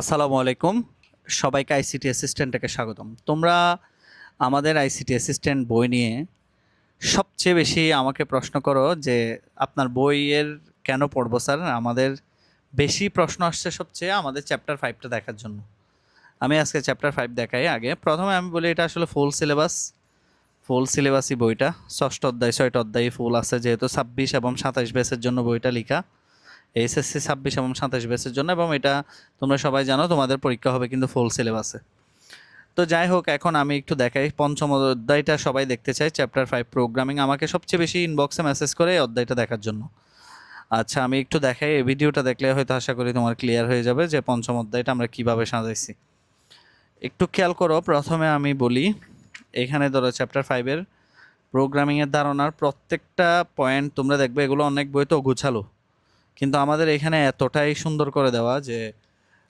আসসালামু আলাইকুম। সবাইকে আইসিটি অ্যাসিস্ট্যান্টকে স্বাগতম। তোমরা আমাদের আইসিটি অ্যাসিস্ট্যান্ট বই নিয়ে সবচেয়ে বেশি আমাকে প্রশ্ন করো যে, আপনার বইয়ের কেন পড়ব স্যার? আমাদের বেশি প্রশ্ন আসছে সবচেয়ে আমাদের চ্যাপ্টার ফাইভটা দেখার জন্য। আমি আজকে চ্যাপ্টার ফাইভ দেখাই আগে। প্রথমে আমি বলি, এটা আসলে ফুল সিলেবাস ফুল সিলেবাসই বইটা। ষষ্ঠ অধ্যায়, ছয়টা অধ্যায় ফুল আছে, যেহেতু ছাব্বিশ এবং সাতাইশ বেসের জন্য বইটা লেখা। এইচএসসি ছাব্বিশ এবং সাতাশ বেসের জন্য এবং এটা তোমরা সবাই জানো, তোমাদের পরীক্ষা হবে কিন্তু ফুল সিলেবাসে তো যাই হোক, এখন আমি একটু দেখাই। পঞ্চম অধ্যায়টা সবাই দেখতে চাই চ্যাপ্টার ফাইভ প্রোগ্রামিং আমাকে সবচেয়ে বেশি ইনবক্সে মেসেজ করে এই অধ্যায়টা দেখার জন্য। আচ্ছা আমি একটু দেখাই। এই ভিডিওটা দেখলে হয়তো আশা করি তোমার ক্লিয়ার হয়ে যাবে যে পঞ্চম অধ্যায়টা আমরা কীভাবে সাজাইছি। একটু খেয়াল করো, প্রথমে আমি বলি, এখানে ধরো চ্যাপ্টার ফাইভের প্রোগ্রামিংয়ের ধারণার প্রত্যেকটা পয়েন্ট তোমরা দেখবে, এগুলো অনেক বই তো গুছালো কিন্তু আমাদের এখানে এতটাই সুন্দর করে দেওয়া যে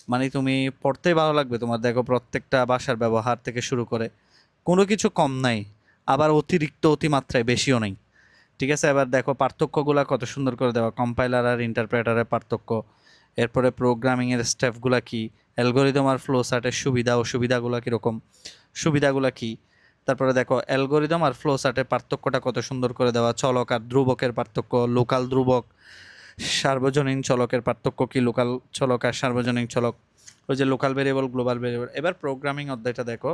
মানে তুমি পড়তেই ভালো লাগবে। তোমার দেখো প্রত্যেকটা বাসার ব্যবহার থেকে শুরু করে কোনো কিছু কম নাই, আবার অতিরিক্ত অতিমাত্রায় বেশিও নেই। ঠিক আছে? এবার দেখো পার্থক্যগুলো কত সুন্দর করে দেওয়া। কম্পাইলার আর ইন্টারপ্রেটারের পার্থক্য, এরপরে প্রোগ্রামিংয়ের স্টেপগুলো কি অ্যালগোরিদম আর ফ্লো চার্টের সুবিধা, অসুবিধাগুলো কীরকম, সুবিধাগুলো কি? তারপরে দেখো অ্যালগোরিদম আর ফ্লো চার্টের পার্থক্যটা কত সুন্দর করে দেওয়া। চলক আর ধ্রুবকের পার্থক্য লোকাল ধ্রুবক সার্বজনীন চলকের পার্থক্য কি? লোকাল চলক আর সার্বজনীন চলক। ওই যে লোকাল ভেরিয়েবল গ্লোবাল ভেরিয়েবল এবার প্রোগ্রামিং অধ্যায়টা দেখো।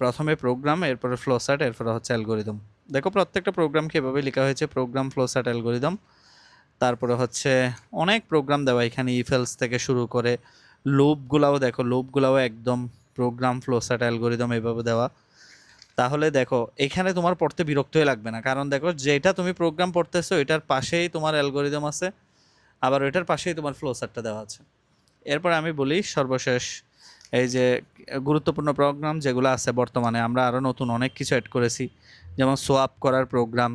প্রথমে প্রোগ্রাম এরপরে ফ্লোসার্ট এরপরে হচ্ছে অ্যালগোরিদম দেখো প্রত্যেকটা প্রোগ্রাম এভাবে লেখা হয়েছে প্রোগ্রাম ফ্লোসার্ট অ্যালগোরিদম তারপরে হচ্ছে অনেক প্রোগ্রাম দেওয়া এখানে ইফেলস থেকে শুরু করে। লুপগুলাও দেখো লুপগুলাও একদম প্রোগ্রাম ফ্লোসার্ট অ্যালগোরিদম এভাবে দেওয়া। তাহলে দেখো, এখানে তোমার পড়তে বিরক্তই লাগবে না। কারণ দেখো, যেটা তুমি প্রোগ্রাম পড়তেছো, এটার পাশেই তোমার অ্যালগোরিদম আছে, আবার ওইটার পাশেই তোমার ফ্লো দেওয়া আছে। এরপর আমি বলি সর্বশেষ, এই যে গুরুত্বপূর্ণ প্রোগ্রাম যেগুলো আছে বর্তমানে, আমরা আরও নতুন অনেক কিছু অ্যাড করেছি। যেমন সোয়াপ করার প্রোগ্রাম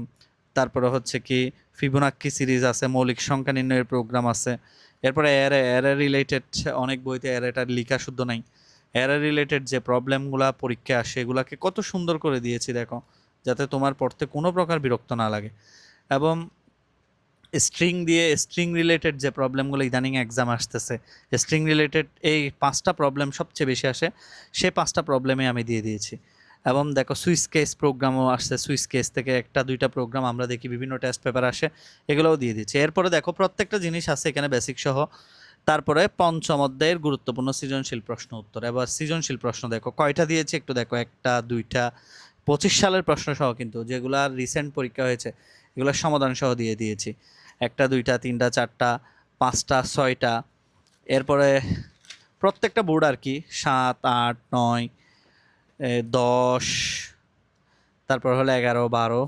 তারপরে হচ্ছে কি ফিবোনাক্কি সিরিজ আছে, মৌলিক সংখ্যা নির্ণয়ের প্রোগ্রাম আছে। এরপরে অ্যারে অ্যারে রিলেটেড অনেক বইতে অ্যারেটার লিখা শুদ্ধ নাই। অ্যারে রিলেটেড যে প্রবলেমগুলো পরীক্ষা আসে, এগুলাকে কত সুন্দর করে দিয়েছি দেখো, যাতে তোমার পড়তে কোনো প্রকার বিরক্ত না লাগে। এবং স্ট্রিং দিয়ে স্ট্রিং রিলেটেড যে প্রবলেমগুলো ইদানিং এক্সাম আসতেছে স্ট্রিং রিলেটেড এই পাঁচটা প্রবলেম সবচেয়ে বেশি আসে, সে পাঁচটা প্রবলেমে আমি দিয়ে দিয়েছি। এবং দেখো সুইচ কেস প্রোগ্রামও আসছে সুইচ কেস থেকে একটা, দুইটা প্রোগ্রাম আমরা দেখি, বিভিন্ন টেস্ট পেপার আসে, এগুলোও দিয়ে দিচ্ছি এরপরে দেখো, প্রত্যেকটা জিনিস আছে এখানে বেসিক সহ। তারপরে পঞ্চম অধ্যায়ের গুরুত্বপূর্ণ সৃজনশীল প্রশ্ন উত্তর। এবার সৃজনশীল প্রশ্ন দেখো, কয়টা দিয়েছে? একটু দেখো, একটা, দুইটা, পঁচিশ সালের প্রশ্ন সহ কিন্তু, যেগুলো রিসেন্ট পরীক্ষা হয়েছে এগুলোর সমাধান সহ দিয়ে দিয়েছি। একটা, দুইটা, তিনটা, চারটা, পাঁচটা, ছয়টা, এরপরে প্রত্যেকটা বোর্ড আর কি, সাত, আট, নয় দশ, তারপর হলো এগারো, বারো,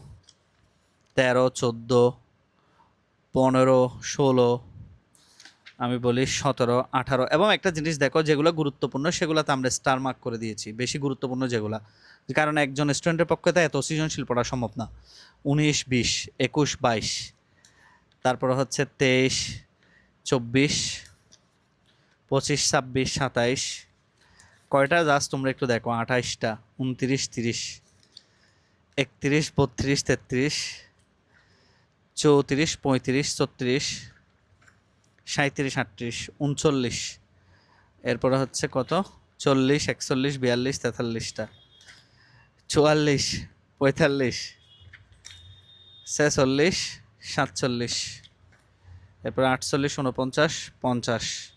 তেরো, চোদ্দ, পনেরো, ষোলো আমি বলি সতেরো, আঠারো এবং একটা জিনিস দেখো, যেগুলো গুরুত্বপূর্ণ, সেগুলোতে আমরা স্টার মার্ক করে দিয়েছি, বেশি গুরুত্বপূর্ণ যেগুলো। কারণ একজন স্টুডেন্টের পক্ষে তো এত সৃজনশীল পড়া সম্ভব না। উনিশ, বিশ, একুশ, বাইশ, তারপর হচ্ছে তেইশ, চব্বিশ, পঁচিশ, ছাব্বিশ, সাতাইশ, কয়টা জাস্ট তোমরা একটু দেখো, আঠাইশটা, উনত্রিশ, তিরিশ, একত্রিশ, বত্রিশ, তেত্রিশ, চৌত্রিশ, পঁয়ত্রিশ, ছত্রিশ সাঁত্রিশ আটত্রিশ, উনচল্লিশ। এরপরে হচ্ছে কত? চল্লিশ, একচল্লিশ, বিয়াল্লিশ, তেতাল্লিশটা। চুয়াল্লিশ, পঁয়তাল্লিশ, ছেচল্লিশ, সাতচল্লিশ। এরপরে আটচল্লিশ উনপঞ্চাশ পঞ্চাশ।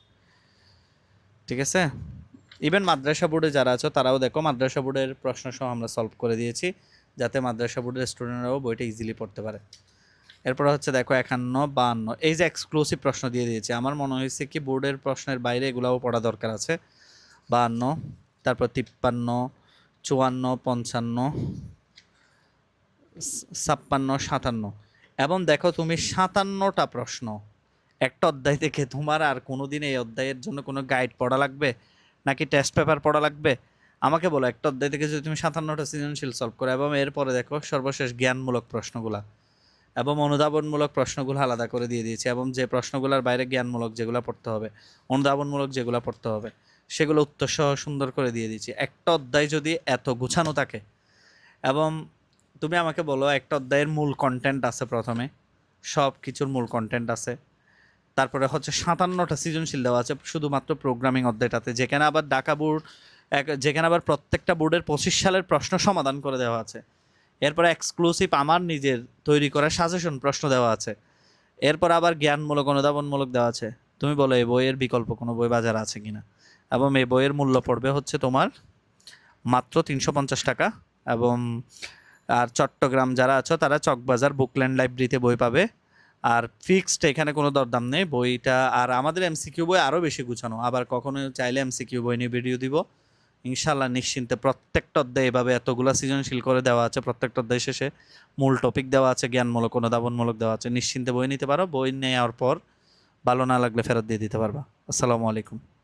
ঠিক আছে? ইভেন মাদ্রাসা বোর্ডে যারা আছো, তারাও দেখো, মাদ্রাসা বোর্ডের প্রশ্ন সহ আমরা সলভ করে দিয়েছি, যাতে মাদ্রাসা বোর্ডের স্টুডেন্টরাও বইটা ইজিলি পড়তে পারে। এরপর হচ্ছে দেখো একান্ন, বাহান্ন। এই যে এক্সক্লুসিভ প্রশ্ন দিয়ে দিয়েছে, আমার মনে হয়েছে কি বোর্ডের প্রশ্নের বাইরে এগুলাও পড়া দরকার আছে। বাহান্ন, তারপর তিপ্পান্ন, চুয়ান্ন, পঞ্চান্ন ছাপ্পান্ন, সাতান্ন। এবং দেখো তুমি সাতান্নটা প্রশ্ন, একটা অধ্যায় থেকে তোমার আর কোনো দিন এই অধ্যায়ের জন্য কোনো গাইড পড়া লাগবে? নাকি টেস্ট পেপার পড়া লাগবে? আমাকে বলো, একটা অধ্যায় থেকে যদি তুমি সাতান্নটা সৃজনশীল সলভ করো, এবং এরপরে দেখো সর্বশেষ জ্ঞানমূলক প্রশ্নগুলা। এবং অনুধাবনমূলক প্রশ্নগুলো আলাদা করে দিয়ে দিয়েছি এবং যে প্রশ্নগুলোর বাইরে জ্ঞানমূলক যেগুলো পড়তে হবে, অনুধাবনমূলক যেগুলো পড়তে হবে, সেগুলো উত্তর সহ সুন্দর করে দিয়ে দিয়েছি। একটা অধ্যায় যদি এত গুছানো থাকে, এবং তুমি আমাকে বলো একটা অধ্যায়ের মূল কন্টেন্ট আছে প্রথমে, সব কিছুর মূল কন্টেন্ট আছে, তারপরে হচ্ছে সাতান্নটা সৃজনশীল দেওয়া আছে, শুধুমাত্র প্রোগ্রামিং অধ্যায়টাতে, যেখানে আবার ঢাকা বোর্ড, এক, যেখানে আবার প্রত্যেকটা বোর্ডের পঁচিশ সালের প্রশ্ন সমাধান করে দেওয়া আছে। এরপরে এক্সক্লুসিভ আমার নিজের তৈরি করা সাজেশন প্রশ্ন দেওয়া আছে। এরপর আবার জ্ঞানমূলক, অনুধাবনমূলক দেওয়া আছে। তুমি বলো, এই বইয়ের বিকল্প কোনো বই বাজার আছে কি না এবং এই বইয়ের মূল্য পড়বে হচ্ছে তোমার মাত্র তিনশো পঞ্চাশ টাকা এবং, আর চট্টগ্রাম যারা আছো, তারা চকবাজার বুকল্যান্ড লাইব্রেরিতে বই পাবে। আর ফিক্সড এখানে কোনো দরদাম নেই। বইটা, আর আমাদের এমসিকিউ বই আরও বেশি গুছানো। আবার কখনো চাইলে এমসিকিউ বই নিয়ে ভিডিও দিব। ইনশাল্লাহ নিশ্চিন্তে প্রত্যেকটা অধ্যায় এভাবে এতগুলো সৃজনশীল করে দেওয়া আছে, প্রত্যেকটা অধ্যায় শেষে মূল টপিক দেওয়া আছে, জ্ঞানমূলক, অনুধাবনমূলক দেওয়া আছে। নিশ্চিন্তে বই নিতে পারো, বই নেওয়ার পর ভালো না লাগলে ফেরত দিয়ে দিতে পারবা। আসসালামু আলাইকুম।